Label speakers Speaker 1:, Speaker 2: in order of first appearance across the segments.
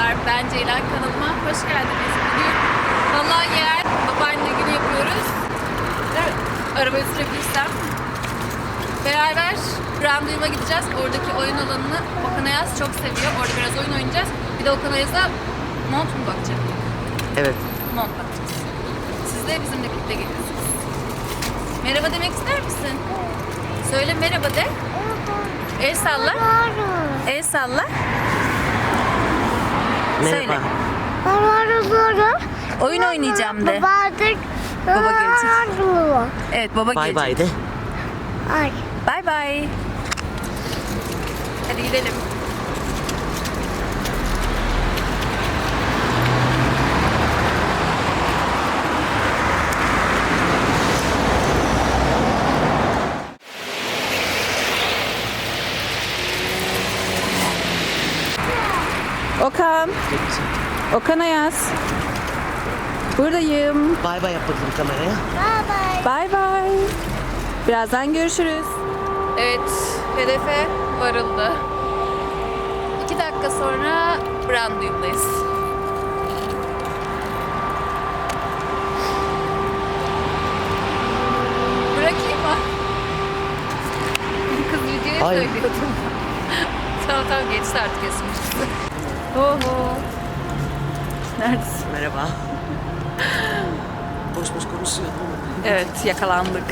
Speaker 1: Merhabalar, ben Ceylan kanalıma hoş geldiniz. Bugün vallahi yer babaanne günü yapıyoruz. Evet, arabayı sürebilirsem. Beraber Branduyum'a gideceğiz. Oradaki oyun alanını Okan Ayaz çok seviyor. Orada biraz oyun oynayacağız. Bir de Okan Ayaz'a mont mu bakacak?
Speaker 2: Evet.
Speaker 1: Mont bakacağız. Siz de bizimle birlikte geliyorsunuz. Merhaba demek ister misin? Söyle merhaba de. El salla. El salla. Söyle.
Speaker 2: Merhaba.
Speaker 1: Oyun oynayacağım de. Baba gelecek. Evet baba
Speaker 2: Bay
Speaker 1: gelecek.
Speaker 2: bay de.
Speaker 3: Ay.
Speaker 1: Bay bay. Hadi gidelim. Okan. Okan Ayaz. Buradayım.
Speaker 2: Bay bay yap bakalım kameraya.
Speaker 3: Bye bye.
Speaker 1: Bay bay. Birazdan görüşürüz. Evet, hedefe varıldı. İki dakika sonra Branduyum'dayız. Bırakayım mı? Kız videoyu
Speaker 2: Hayır.
Speaker 1: tamam tamam geçti artık esmiş. Oho. Neredesin?
Speaker 2: Merhaba. boş boş konuşuyordum.
Speaker 1: Evet yakalandık.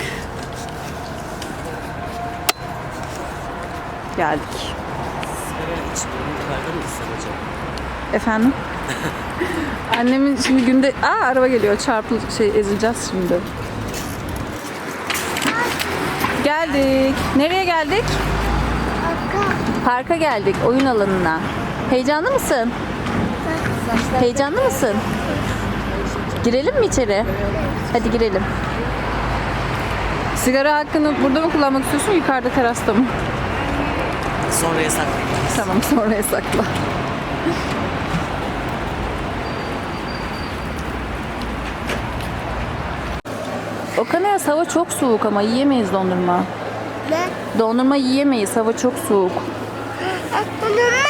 Speaker 1: Geldik.
Speaker 2: Sigara içmiyorum. Yukarıda mı gitsem acaba?
Speaker 1: Efendim? Annemin şimdi günde... Aa araba geliyor çarpı şey ezileceğiz şimdi. Geldik. Nereye geldik? Parka geldik oyun alanına. Heyecanlı mısın? Heyecanlı mısın? Girelim mi içeri? Hadi girelim. Sigara hakkını burada mı kullanmak istiyorsun yukarıda terasta mı?
Speaker 2: Sonra yasaklayacağız.
Speaker 1: Tamam sonra sakla. Okan Ayaz hava çok soğuk ama yiyemeyiz dondurma.
Speaker 3: Ne?
Speaker 1: Dondurma yiyemeyiz hava çok soğuk.
Speaker 3: Onunla.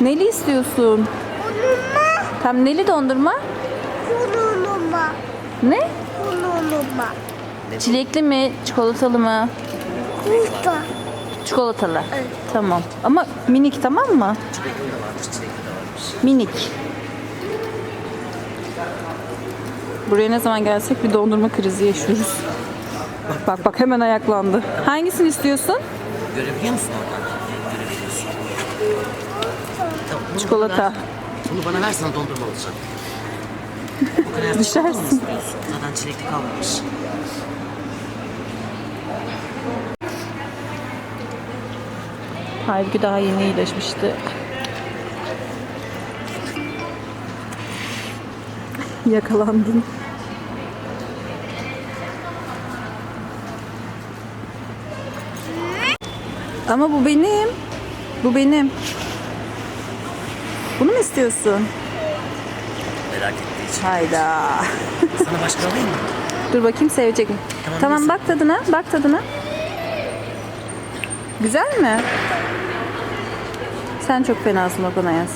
Speaker 1: Neli istiyorsun?
Speaker 3: Onunla.
Speaker 1: Tam neli dondurma?
Speaker 3: Onunla.
Speaker 1: Ne?
Speaker 3: Onunla.
Speaker 1: Çilekli mi? Çikolatalı mı?
Speaker 3: Kusta.
Speaker 1: Çikolatalı.
Speaker 3: Evet.
Speaker 1: Tamam. Ama minik tamam mı?
Speaker 2: Çilekli de varmış, çilekli de varmış.
Speaker 1: Minik. Buraya ne zaman gelsek bir dondurma krizi yaşıyoruz. Bak bak bak hemen ayaklandı. Hangisini istiyorsun?
Speaker 2: Görebiliyor musun oradan? Görebiliyorsun. Tamam, bunu
Speaker 1: Çikolata.
Speaker 2: bana ver. Bunu bana versen dondurma alacağım. Bu kadar
Speaker 1: Düşersin.
Speaker 2: Zaten çilekli kalmamış.
Speaker 1: Halbuki daha yeni iyileşmişti. Yakalandın. Ama bu benim. Bu benim. Bunu mu istiyorsun?
Speaker 2: Merak ettiği için.
Speaker 1: Hayda.
Speaker 2: Sana başka alayım mı?
Speaker 1: Dur bakayım sevecek mi?
Speaker 2: Tamam,
Speaker 1: Tamam bak tadına, bak tadına. Güzel mi? Sen çok fenasın Okan Ayaz.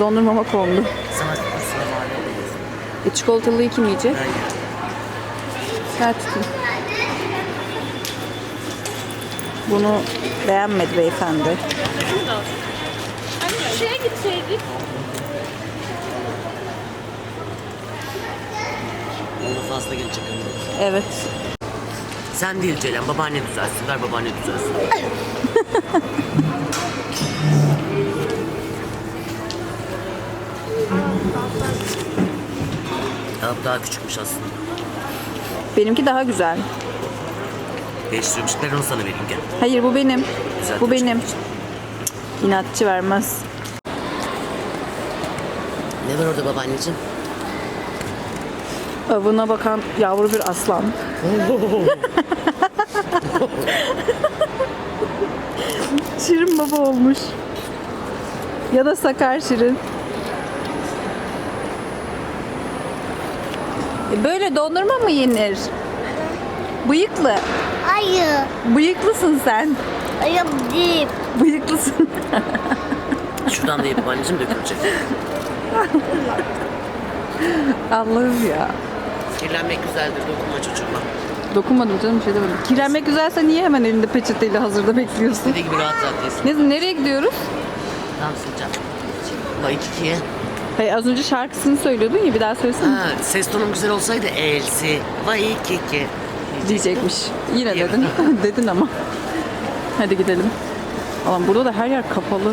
Speaker 1: Dondurmama kondu.
Speaker 2: Sana.
Speaker 1: E, çikolatalıyı kim yiyecek?
Speaker 2: Ben.
Speaker 1: Ver tutayım. Bunu beğenmedi beyefendi.
Speaker 3: Gitseydik.
Speaker 2: Ona fazla gelecek ama.
Speaker 1: Evet.
Speaker 2: Sen değil Ceylan, babaanne düzelsin. Ver babaanne düzelsin. Daha, daha küçükmüş aslında.
Speaker 1: Benimki daha güzel.
Speaker 2: Değiştiriyormuş. Ben onu sana vereyim gel.
Speaker 1: Hayır bu benim.
Speaker 2: Güzel
Speaker 1: Bu
Speaker 2: tabii.
Speaker 1: benim. İnatçı vermez.
Speaker 2: Ne var orada babaanneciğim?
Speaker 1: Avına bakan yavru bir aslan. Şirin baba olmuş. Ya da sakar Şirin. E, Böyle dondurma mı yenir? Bıyıklı.
Speaker 3: Hayır.
Speaker 1: Bıyıklısın sen.
Speaker 3: Hayır değil.
Speaker 1: Bıyıklısın.
Speaker 2: Şuradan da yapıp anneciğim dökülecek.
Speaker 1: Allah'ım ya.
Speaker 2: Kirlenmek güzeldir dokunma çocuğuma.
Speaker 1: Dokunmadım canım bir şey demedim. Kirlenmek güzelse niye hemen elinde peçeteyle hazırda bekliyorsun?
Speaker 2: Dediği gibi rahat rahat yesin.
Speaker 1: Ne, nereye gidiyoruz?
Speaker 2: Tamam sıcak. Bak ikiye.
Speaker 1: Hayır, az önce şarkısını söylüyordun ya bir daha söylesene.
Speaker 2: Ha, ses tonum güzel olsaydı elsi. Vay kiki.
Speaker 1: Diyecekmiş. Yine dedin. dedin ama. Hadi gidelim. Alan burada da her yer kapalı.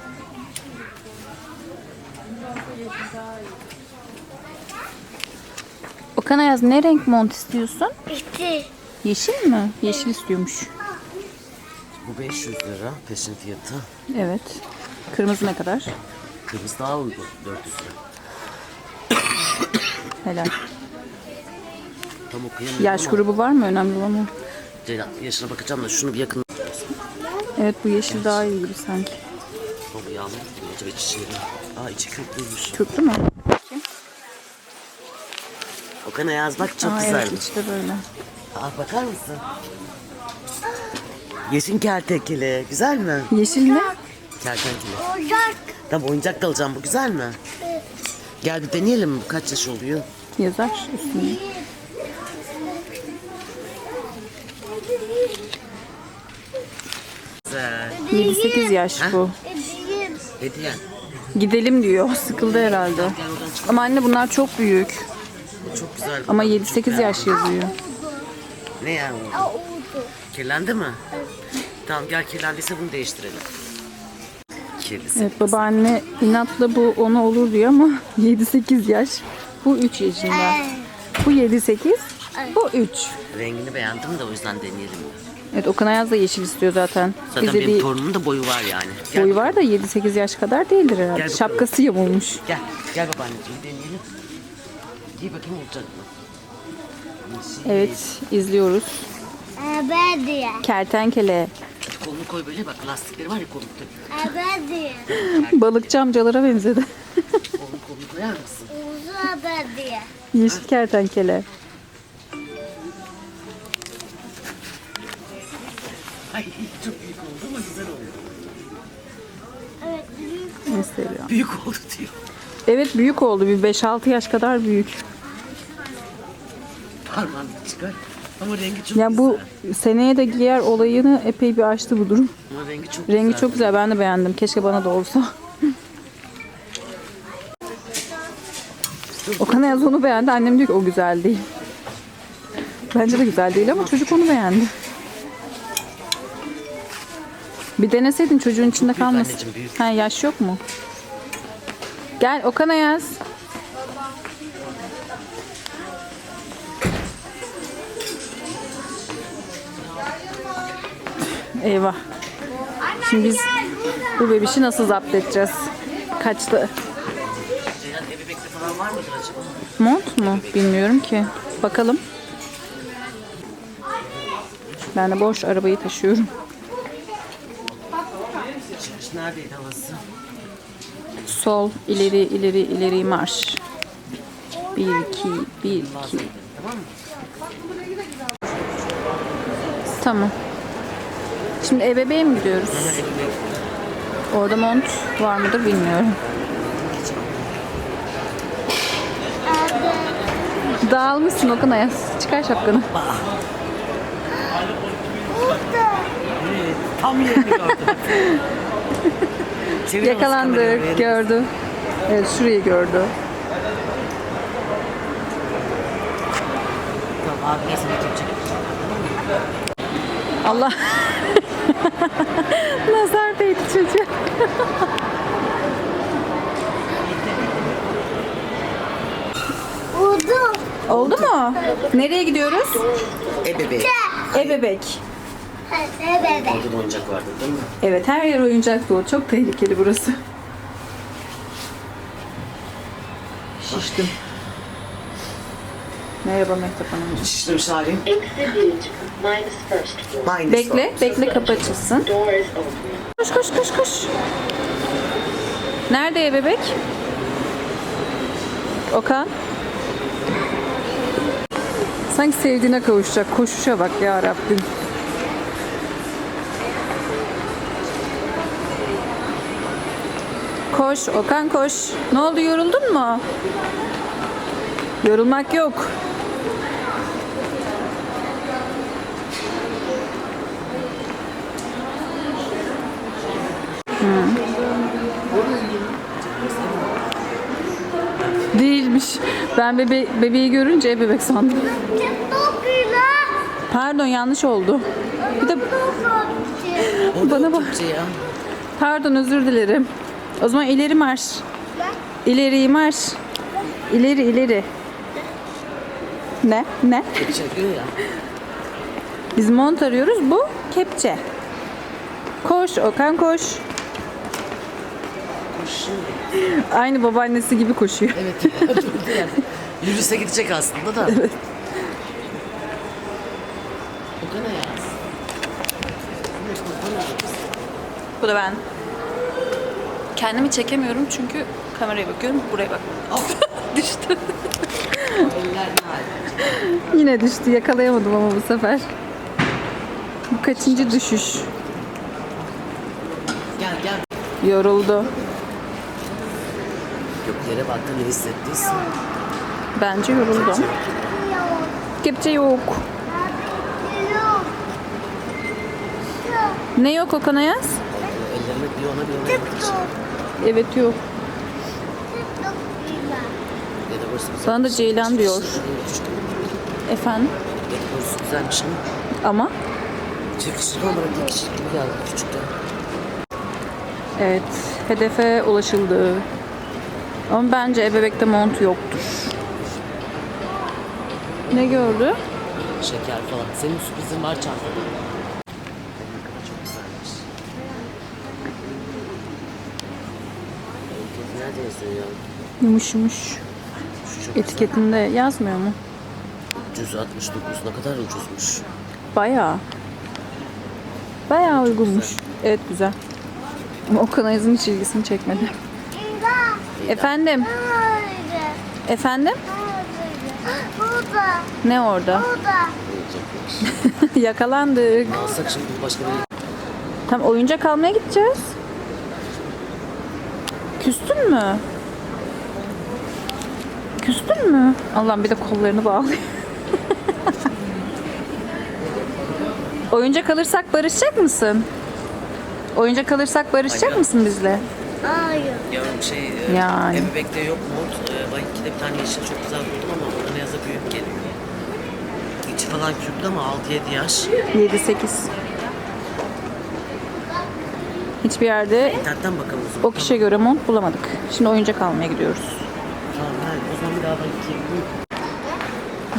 Speaker 1: Okan Ayaz ne renk mont istiyorsun?
Speaker 3: İşte.
Speaker 1: Yeşil mi? Yeşil istiyormuş.
Speaker 2: Bu 500 lira peşin fiyatı.
Speaker 1: Evet. Kırmızı ne kadar?
Speaker 2: Kırmızı daha uygun 400 lira.
Speaker 1: Helal.
Speaker 2: Tam okuyamıyorum
Speaker 1: Yaş
Speaker 2: ama
Speaker 1: grubu var mı? Önemli olan o.
Speaker 2: Ceylan, yaşına bakacağım da şunu bir yakın.
Speaker 1: Evet bu yeşil daha iyi gibi sanki.
Speaker 2: Bu yağmur acaba içi şeyleri. Aa içi köklüymüş.
Speaker 1: Köklü mü?
Speaker 2: Okan Ayaz bak çok
Speaker 1: Aa,
Speaker 2: güzel.
Speaker 1: evet işte böyle.
Speaker 2: Aa bakar mısın? Yeşil kertenkele. Güzel mi?
Speaker 1: Yeşil ne?
Speaker 2: Kertenkele.
Speaker 3: Ocak.
Speaker 2: Tamam oyuncak da alacağım. Bu güzel mi? Gel bir deneyelim mi? Kaç yaş oluyor?
Speaker 1: Yazar üstünde.
Speaker 2: Güzel.
Speaker 1: 7-8 yaş bu.
Speaker 3: Edeyim.
Speaker 2: Hediye.
Speaker 1: Gidelim diyor. Sıkıldı herhalde. Ama anne bunlar çok büyük.
Speaker 2: Güzel.
Speaker 1: Ama 7-8 yaş yazıyor.
Speaker 2: Ne yani?
Speaker 3: Aa, oldu.
Speaker 2: Kirlendi mi? Tamam gel kirlendiyse bunu değiştirelim. Kirlisi.
Speaker 1: Evet babaanne inatla bu ona olur diyor ama 7-8 yaş. Bu 3 yaşında. Bu 7-8. Bu 3.
Speaker 2: Rengini beğendim de o yüzden deneyelim.
Speaker 1: Evet Okan Ayaz da yeşil istiyor zaten.
Speaker 2: Zaten
Speaker 1: Bize
Speaker 2: benim
Speaker 1: bir
Speaker 2: torunumun da boyu var yani. Gel,
Speaker 1: boyu var da 7-8 yaş kadar değildir
Speaker 2: Gel
Speaker 1: herhalde.
Speaker 2: bakalım.
Speaker 1: Şapkası yamulmuş.
Speaker 2: Gel. Gel babaanneciğim deneyelim. Giy bakayım olacak mı?
Speaker 1: Evet izliyoruz.
Speaker 3: Ebe diye.
Speaker 1: Kertenkele.
Speaker 2: Kolunu koy böyle bak lastikleri var ya kolunda.
Speaker 3: Ebe diye.
Speaker 1: Balıkçı amcalara benzedi.
Speaker 2: Kolunu kolunu koyar mısın?
Speaker 3: Uzun ebe diye.
Speaker 1: Yeşil kertenkele.
Speaker 2: Ay çok büyük oldu ama güzel oldu.
Speaker 3: Evet. büyük.
Speaker 1: Seviyor?
Speaker 2: Büyük oldu diyor.
Speaker 1: Evet büyük oldu. Bir 5-6 yaş kadar büyük.
Speaker 2: Parmağını çıkar. Ama rengi çok
Speaker 1: Ya
Speaker 2: güzel.
Speaker 1: bu seneye de giyer olayını epey bir açtı bu durum.
Speaker 2: Ama rengi çok
Speaker 1: Rengi
Speaker 2: güzel.
Speaker 1: çok güzel. Ben de beğendim. Keşke bana da olsa. Okan Ayaz onu beğendi. Annem diyor ki o güzel değil. Bence de güzel değil ama çocuk onu beğendi. Bir deneseydin çocuğun içinde kalmasın.
Speaker 2: anneciğim, büyük.
Speaker 1: Ha yaş yok mu? Gel Okan Ayaz. Eyvah. Şimdi biz bu bebişi nasıl zapt edeceğiz?
Speaker 2: Acaba?
Speaker 1: Mont mu? Bilmiyorum ki. Bakalım. Ben de boş arabayı taşıyorum. Sol, ileri, ileri, ileri marş. 1, 2, 1, 2.
Speaker 2: Tamam mı?
Speaker 1: Tamam. Şimdi ebeveğe mi gidiyoruz? Orada mont var mıdır bilmiyorum. Dağılmışsın Okan Ayaz. Çıkar şapkanı.
Speaker 2: Tam yerini gördüm.
Speaker 1: Yakalandık, gördü. Evet, şurayı gördü.
Speaker 2: Tamam abi.
Speaker 1: Allah. Nazar değdi çocuğa.
Speaker 3: Oldu.
Speaker 1: Oldu mu? Nereye gidiyoruz?
Speaker 2: Ebebek.
Speaker 1: Ebebek.
Speaker 2: Orada da oyuncak vardı değil mi?
Speaker 1: Evet her yer oyuncak dolu. Çok tehlikeli burası. Merhaba Mehtap Hanım.
Speaker 4: Minus floor.
Speaker 2: Minus
Speaker 1: Bekle, bekle kapı açılsın. Koş koş koş koş. Nerede ya bebek? Okan. Sanki sevdiğine kavuşacak. Koşuşa bak ya Rabbim. Koş Okan koş. Ne oldu yoruldun mu? Yorulmak yok. Değilmiş. Ben bebe bebeği görünce bebek sandım. Pardon yanlış oldu. Bir de bana bak. Pardon özür dilerim. O zaman ileri marş. İleri marş. İleri ileri. Ne? Ne? Biz mont arıyoruz. Bu kepçe. Koş Okan koş. Aynı babaannesi gibi koşuyor.
Speaker 2: Evet. Yürüse gidecek aslında da. Evet. O da ne ya?
Speaker 1: Bu da ben. Kendimi çekemiyorum çünkü kameraya bakıyorum. Buraya bak. Düştü.
Speaker 2: Eller ne?
Speaker 1: Yine düştü. Yakalayamadım ama bu sefer. Bu kaçıncı düşüş?
Speaker 2: Gel gel.
Speaker 1: Yoruldu.
Speaker 2: Göklere baktın ne hissettiysin?
Speaker 1: Bence yoruldu.
Speaker 3: Yok.
Speaker 1: Kepçe yok. Ne yok Okan Ayaz?
Speaker 2: Ellerime bir ona bir ona.
Speaker 3: Yok.
Speaker 1: Evet yok.
Speaker 3: Topuyla.
Speaker 2: Ya da burası güzel.
Speaker 1: Sana da Ceylan diyor.
Speaker 2: Küçük.
Speaker 1: Efendim?
Speaker 2: Ya da burası güzelmiş ama.
Speaker 1: Ama
Speaker 2: Çift kişilik olmadı. Tek kişilik gibi geldi küçükte.
Speaker 1: evet hedefe ulaşıldı. Ama bence ebebekte mont yoktur. Ne gördü?
Speaker 2: Şeker falan. Senin sürprizin var çantada. Çok güzelmiş. Ya?
Speaker 1: Yumuş yumuş.
Speaker 2: Şu çok güzel.
Speaker 1: Etiketinde yazmıyor mu?
Speaker 2: 369 ne kadar ucuzmuş.
Speaker 1: Bayağı. Bayağı uygunmuş. Evet güzel. Ama Okan Ayaz'ın hiç ilgisini çekmedi.
Speaker 3: İmdat.
Speaker 1: Efendim?
Speaker 3: Haydi.
Speaker 1: Efendim?
Speaker 3: Burada.
Speaker 1: Ne orada?
Speaker 3: Burada.
Speaker 1: Yakalandık.
Speaker 2: Alsak şimdi başka bir
Speaker 1: Tam oyuncak almaya gideceğiz. Küstün mü? Küstün mü? Allah'ım bir de kollarını bağlıyor. oyuncak alırsak barışacak mısın? Oyuncak alırsak barışacak
Speaker 2: Hayır.
Speaker 1: mısın bizle?
Speaker 3: Hayır.
Speaker 2: Yavrum şey, e,
Speaker 1: Yani.
Speaker 2: Ebebek'te yok mont. E, ben ikide bir tane yeşil çok güzel buldum ama bana ne yazı büyük geliyor. İçi falan küçüktü ama 6-7 yaş.
Speaker 1: 7-8. Hiçbir yerde
Speaker 2: İnternetten bakalım o zaman.
Speaker 1: o kişiye göre mont bulamadık. Şimdi oyuncak almaya gidiyoruz.
Speaker 2: Tamam, o zaman bir daha ben gideyim.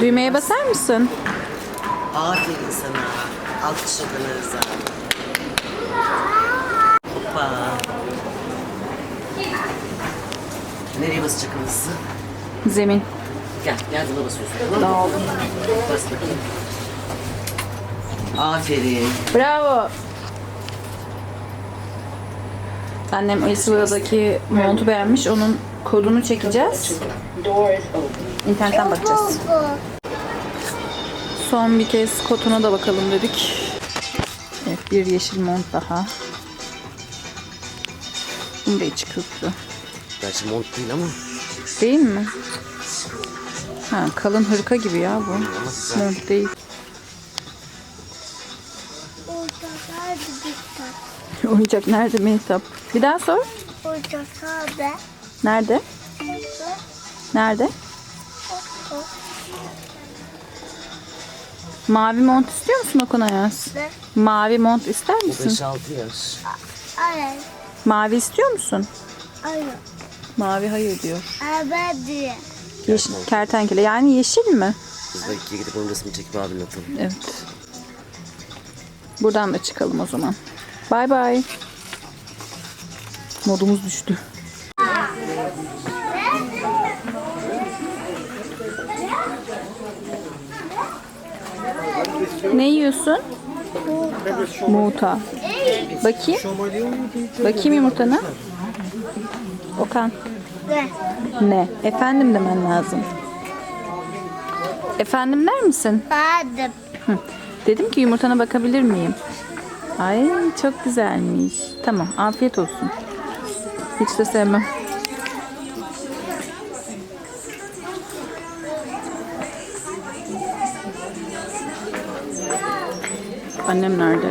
Speaker 1: Düğmeye basar mısın?
Speaker 2: Aferin sana. Alkış odanıza. Hoppa. Nereye basacak hızlı?
Speaker 1: Zemin.
Speaker 2: Gel, gel buna basıyorsun. Tamam mı? Bas bakayım. Aferin.
Speaker 1: Bravo. Annem Ayısıva'daki montu beğenmiş. Onun kodunu çekeceğiz. İnternetten bakacağız. Son bir kez kotuna da bakalım dedik. Evet bir yeşil mont daha. Bunu da içi kırptı.
Speaker 2: Gerçi mont değil ama.
Speaker 1: Değil mi? Ha, kalın hırka gibi ya bu. Mont değil. Oyuncak nerede Mehtap? Bir daha sor.
Speaker 3: Burada sade.
Speaker 1: Nerede? Nerede? Mavi mont istiyor musun Okan Ayaz?
Speaker 3: Ne?
Speaker 1: Mavi mont ister misin?
Speaker 2: 5-6 yaş.
Speaker 3: Hayır.
Speaker 1: Mavi istiyor musun?
Speaker 3: Hayır.
Speaker 1: Mavi hayır diyor.
Speaker 3: Ebedi.
Speaker 1: Yeşil, kertenkele. Yani yeşil mi?
Speaker 2: Biz de ikiye gidip onun resmini çekip abimle atalım.
Speaker 1: Evet. Buradan da çıkalım o zaman. Bay bay. Modumuz düştü. Ne yiyorsun? Muta. Bakayım. Bakayım yumurtana. Okan.
Speaker 3: Ve
Speaker 1: Ne? Efendim demen lazım. Efendim der misin? Hı. Dedim ki yumurtana bakabilir miyim? Ay çok güzelmiş. Tamam afiyet olsun. Hiç de sevmem. Annem nerede?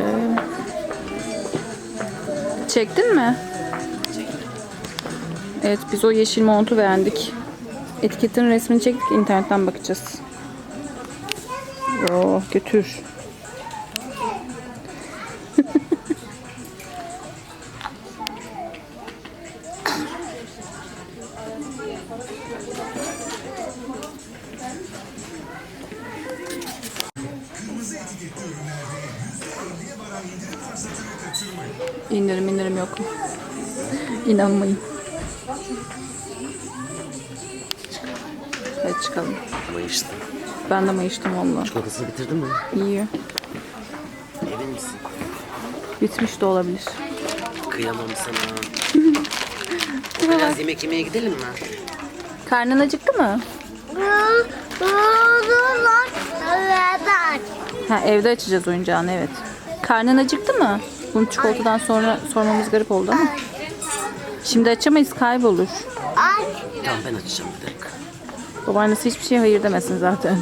Speaker 1: Çektin mi? Evet biz o yeşil montu beğendik. Etiketin resmini çektik internetten bakacağız. Oo götür. İndirim indirim yok. İnanmayın. Çıkalım.
Speaker 2: Mayıştı.
Speaker 1: Ben de mayıştım valla.
Speaker 2: Çikolatasını bitirdin mi?
Speaker 1: İyi.
Speaker 2: Emin misin?
Speaker 1: Bitmiş de olabilir.
Speaker 2: Kıyamam sana. Biraz yemek yemeye gidelim mi?
Speaker 1: Karnın acıktı mı? Ha evde açacağız oyuncağını evet. Karnın acıktı mı? Bunu çikolatadan sonra sormamız garip oldu ama. Şimdi açamayız kaybolur.
Speaker 2: Tamam ben açacağım bir dakika.
Speaker 1: Babaannesi hiçbir şey hayır demesin zaten.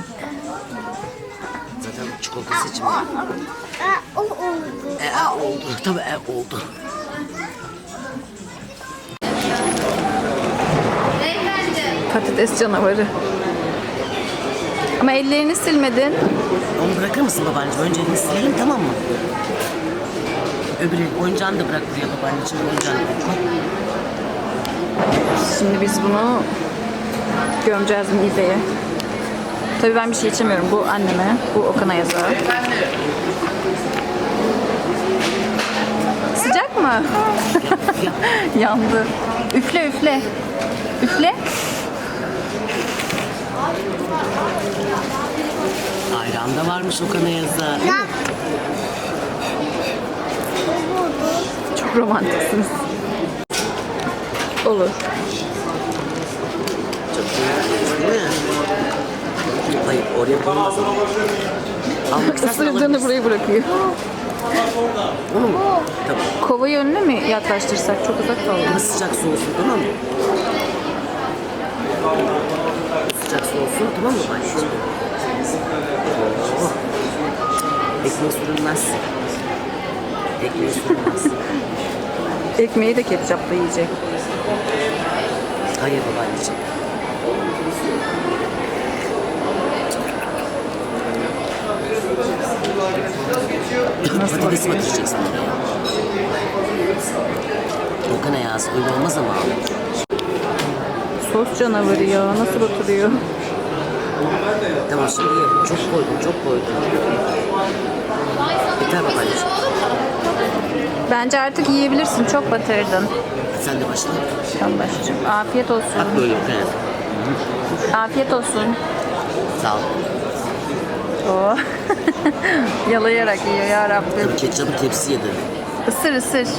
Speaker 2: Zaten çikolatası için?
Speaker 3: E, oldu.
Speaker 2: E, oldu. Tabii e oldu.
Speaker 1: Patates canavarı. Ama ellerini silmedin.
Speaker 2: Onu bırakır mısın babaanneciğim? Önce elini silelim tamam mı? Öbür el- oyuncağını da bırak buraya babaanneciğim. Oyuncağını bırak.
Speaker 1: Şimdi biz bunu gömeceğiz mideye. Tabii ben bir şey içemiyorum. Bu anneme, bu Okan'a yazar. Sıcak mı? Yandı. Üfle üfle. Üfle.
Speaker 2: Ayran da varmış Okan'a yazar.
Speaker 1: Çok romantiksiniz. Olur.
Speaker 2: Değil mi? Hayır oraya koymaz ama. Almak istersen
Speaker 1: Isırdığını buraya bırakıyor.
Speaker 2: Onu mu? Tamam.
Speaker 1: Kovayı önüne mi yaklaştırsak? Çok uzak kaldı.
Speaker 2: Ama sıcak su olsun tamam mı? Sıcak su olsun tamam mı babaanneciğim? Oh. Ekmeği sürülmez. Ekmeği sürülmez.
Speaker 1: Ekmeği de ketçapla yiyecek.
Speaker 2: Hayır babaanneciğim. Patatesi batıracaksın oraya. Okan ayağısı öyle olmaz ama.
Speaker 1: Sos canavarı ya. Nasıl batırıyor?
Speaker 2: Tamam şimdi. Çok koydum, çok koydum. Yeter babaanneciğim.
Speaker 1: Bence artık yiyebilirsin. Çok batırdın.
Speaker 2: Sen de başla.
Speaker 1: Tamam başlayacağım. Afiyet olsun.
Speaker 2: Bak böyle.
Speaker 1: Afiyet olsun.
Speaker 2: Sağ ol.
Speaker 1: Oo. Yalayarak yiyor ya Rabbim.
Speaker 2: Tabii ketçapı tepsi yedi.
Speaker 1: Isır ısır.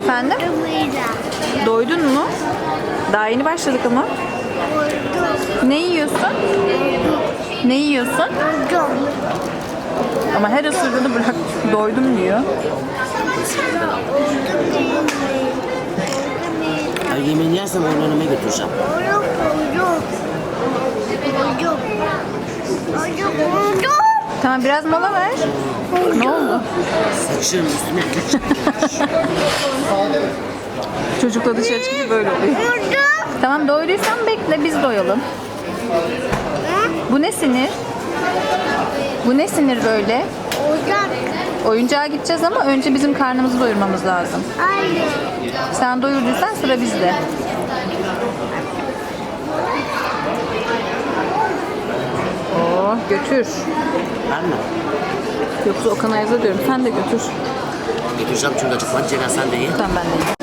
Speaker 1: Efendim? Doydun mu? Daha yeni başladık ama. Ne yiyorsun? Ne yiyorsun? Ama her ısırdığını bırak. Doydum diyor.
Speaker 2: Ya yemeğini yersen onun önüme götüreceğim.
Speaker 3: Buldum. Buldum. Buldum. Buldum.
Speaker 1: Tamam biraz mola ver. Ne oldu?
Speaker 2: Saçın üstüne ketçap.
Speaker 1: Çocukla dışarı çıkınca böyle oluyor. Tamam doyduysan bekle biz doyalım. Bu ne sinir? Bu ne sinir böyle?
Speaker 3: Ocak.
Speaker 1: Oyuncağa gideceğiz ama önce bizim karnımızı doyurmamız lazım.
Speaker 3: Hayır.
Speaker 1: Sen doyurduysan sıra bizde. Oo, götür.
Speaker 2: Ben mi?
Speaker 1: Yoksa Okan'a yaza diyorum. Sen de götür.
Speaker 2: Götüreceğim çünkü acıkmadı. Ceren sen de ye.
Speaker 1: Tamam ben de yiyeyim.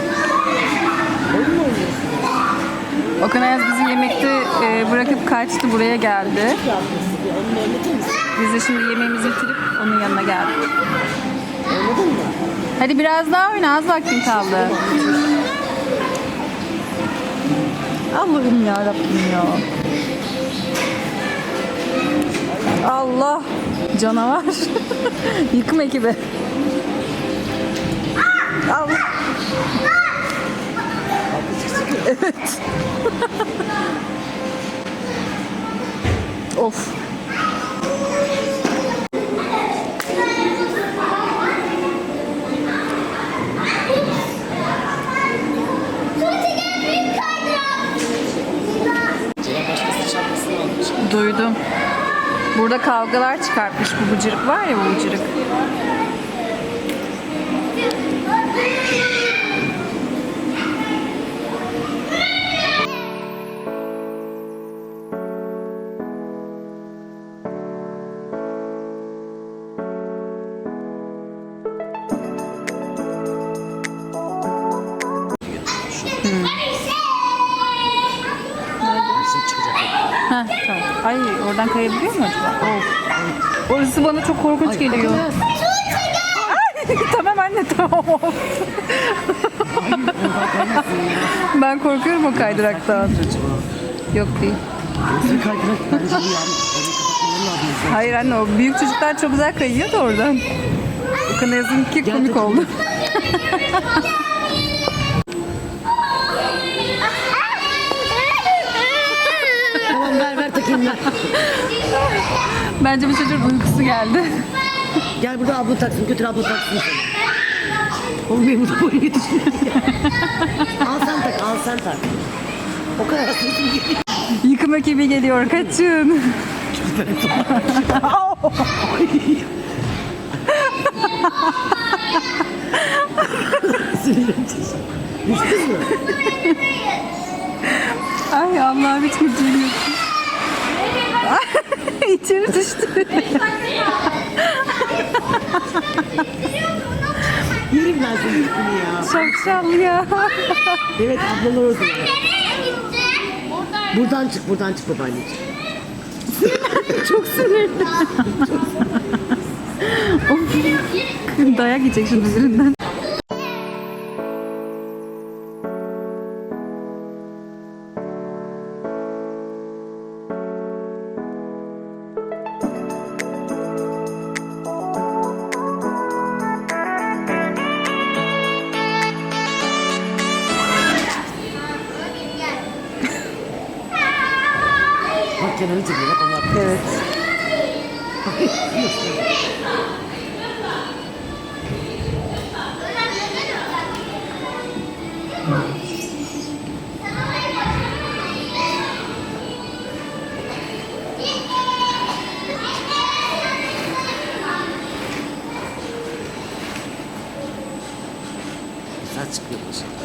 Speaker 1: Okan Ayaz bizi yemekte e, bırakıp kaçtı buraya geldi. Biz de şimdi yemeğimizi bitirip onun yanına geldik. Hadi biraz daha oyna az vaktin kaldı. Allah'ım ya Rabbim ya. Allah canavar. Yıkım ekibi. Allah. Evet. of. Duydum. Burada kavgalar çıkartmış bu bıcırık var ya bu bıcırık. Oradan kayabiliyor mu acaba? Of. Orası bana çok korkunç geliyor. Ay, tamam anne tamam. ben korkuyorum o kaydıraktan. Yok değil.
Speaker 2: Nasıl kaydırak bence bu yani. Orayı kapatmaları lazım.
Speaker 1: Hayır anne o büyük çocuklar çok güzel kayıyor da oradan. Okan Ayaz'ınki komik oldu. Bence bu çocuğun uykusu geldi.
Speaker 2: Gel burada abla taksın götür abla taksın. Oğlum benim burada boyun yetişmiyor. al sen tak al sen tak. O kadar sesim geliyor.
Speaker 1: Yıkım ekibi geliyor kaçın.
Speaker 2: Düştün mü?
Speaker 1: Ay Allah'ım hiç gücüm yok. İçeri düştü.
Speaker 2: Yerim ben senin üstünü ya.
Speaker 1: Şapşal ya.
Speaker 2: Evet ablalar o zaman. Buradan çık buradan çık babaanneciğim.
Speaker 1: Çok sinirli. of. Dayak yiyecek şimdi birinden.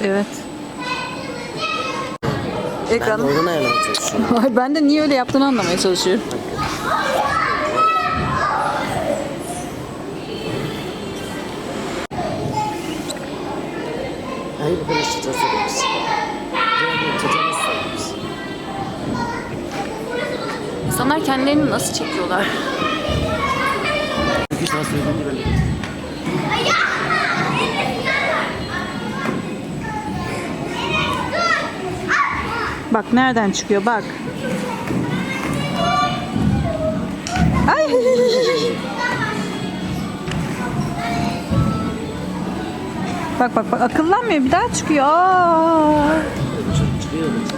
Speaker 1: Evet.
Speaker 2: Ben de oradan ayarlamaya çalışıyorum.
Speaker 1: Ben de niye öyle yaptığını anlamaya çalışıyorum.
Speaker 2: Hayır bu kadar stres olmuş. Böyle çocuğa nasıl olmuş?
Speaker 1: İnsanlar kendilerini nasıl çekiyorlar?
Speaker 2: İki saat söylediğim gibi.
Speaker 1: Bak nereden çıkıyor bak. Ay. Bak bak bak akıllanmıyor bir daha çıkıyor. Aa.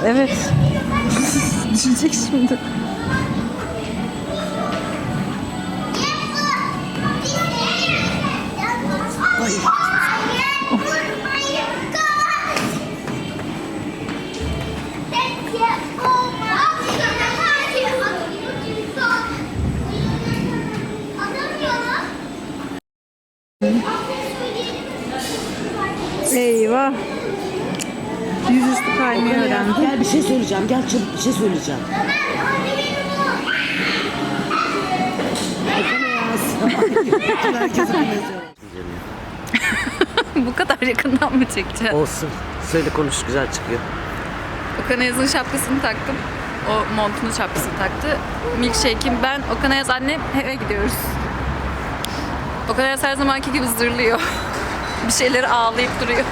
Speaker 1: Evet. Düşecek şimdi. Yüzüstü kaymayı öğrendi.
Speaker 2: Gel bir şey söyleyeceğim. Gel çabuk bir şey söyleyeceğim.
Speaker 1: Bu kadar yakından mı çekeceğiz?
Speaker 2: Olsun. Söyle konuş güzel çıkıyor.
Speaker 1: Okan Ayaz'ın şapkasını taktım. O montunun şapkasını taktı. Milkshake'im ben, Okan Ayaz annem eve gidiyoruz. Okan Ayaz her zamanki gibi zırlıyor. bir şeyleri ağlayıp duruyor.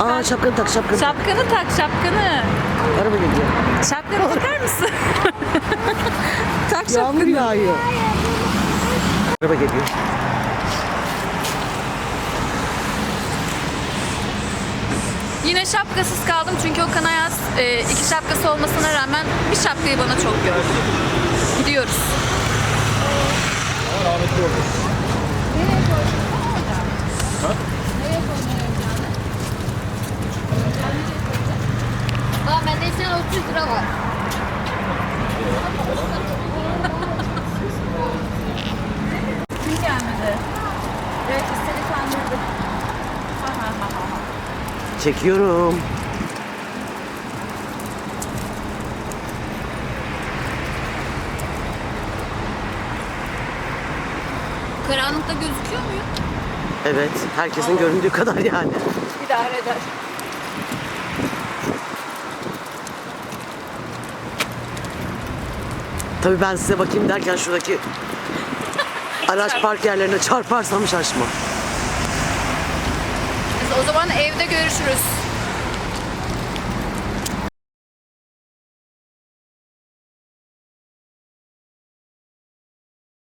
Speaker 2: Aa şapkanı tak şapkanı.
Speaker 1: Şapkanı tak, şapkanı.
Speaker 2: Araba geliyor.
Speaker 1: Şapkanı takar mısın? tak
Speaker 2: Yağmur
Speaker 1: şapkanı.
Speaker 2: yağıyor. Araba geliyor.
Speaker 1: Yine şapkasız kaldım çünkü Okan Ayaz e, iki şapkası olmasına rağmen bir şapkayı bana çok gördü. Gidiyoruz.
Speaker 5: Aa bende ise 30 lira var.
Speaker 1: Kim gelmedi? Evet istedik kandırdık.
Speaker 2: Çekiyorum.
Speaker 1: Karanlıkta gözüküyor muyum?
Speaker 2: Evet. Herkesin göründüğü kadar yani.
Speaker 1: İdare eder.
Speaker 2: Tabii ben size bakayım derken şuradaki araç park yerlerine çarparsam şaşma.
Speaker 1: Biz o zaman evde görüşürüz.